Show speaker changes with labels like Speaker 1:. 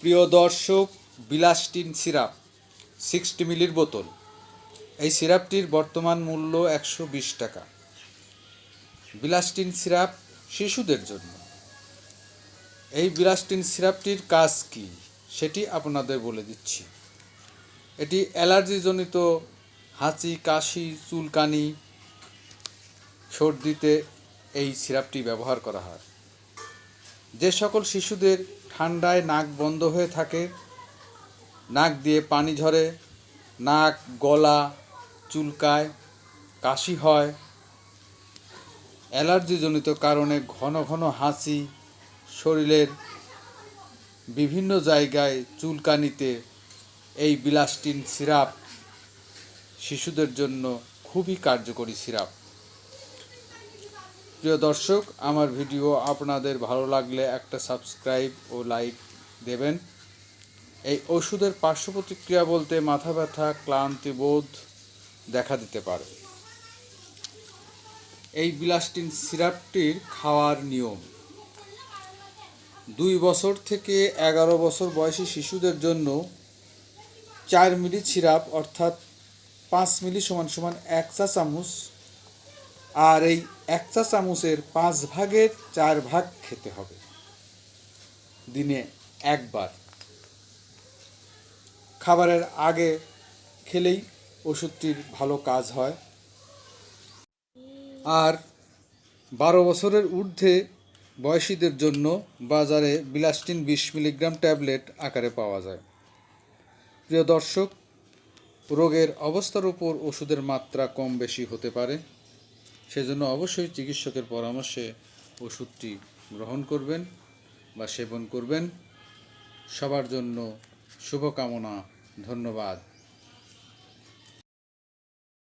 Speaker 1: প্রিয় দর্শক, বিলাসটিন syrup sixty মিলির বোতল। এই সিরাপটির বর্তমান মূল্য একশো বিশ টাকা। বিলাসটিন সিরাপ শিশুদের জন্য। এই বিলাসটিন সিরাপটির কাজ কি, সেটি আপনাদের বলে দিচ্ছি। এটি অ্যালার্জিজনিত হাঁচি, কাশি, চুলকানি, সর্দিতে এই সিরাপটি ব্যবহার করা হয়। যে সকল শিশুদের ঠান্ডায় নাক বন্ধ হয়ে থাকে। নাক দিয়ে পানি ঝরে, নাক, গলা, চুলকায়, কাশি হয়। অ্যালার্জিজনিত কারণে ঘন ঘন হাঁচি, শরীরের বিভিন্ন জায়গায় চুলকানিতে এই বিলাস্টিন সিরাপ শিশুদের জন্য খুবই কার্যকরী সিরাপ। প্রিয় দর্শক, আমার ভিডিও আপনাদের ভালো লাগলে একটা সাবস্ক্রাইব ও লাইক দেবেন। এই ওষুধের পার্শ্ব প্রতিক্রিয়া বলতে মাথা ব্যথা, ক্লান্তি বোধ দেখা দিতে পারে। এই বিলাস্টিন সিরাপটির খাওয়ার নিয়ম। দুই বছর থেকে এগারো বছর বয়সী শিশুদের জন্য চার মিলি সিরাপ, অর্থাৎ পাঁচ মিলি সমান সমান এক চা চামচ, আর এই এক চা চামচের পাঁচ ভাগের চার ভাগ খেতে হবে। দিনে একবার। খাবারের আগে খেলেই ওষুধটির ভালো কাজ হয়। আর বারো বছরের ঊর্ধ্বে বয়সীদের জন্য বাজারে বিলাস্টিন বিশ মিলিগ্রাম ট্যাবলেট আকারে পাওয়া যায়। প্রিয় দর্শক, রোগের অবস্থার উপর ওষুধের মাত্রা কম বেশি হতে পারে। সেজন্য অবশ্যই চিকিৎসকের পরামর্শে ওষুধটি গ্রহণ করবেন বা সেবন করবেন। সবার জন্য শুভকামনা ধন্যবাদ।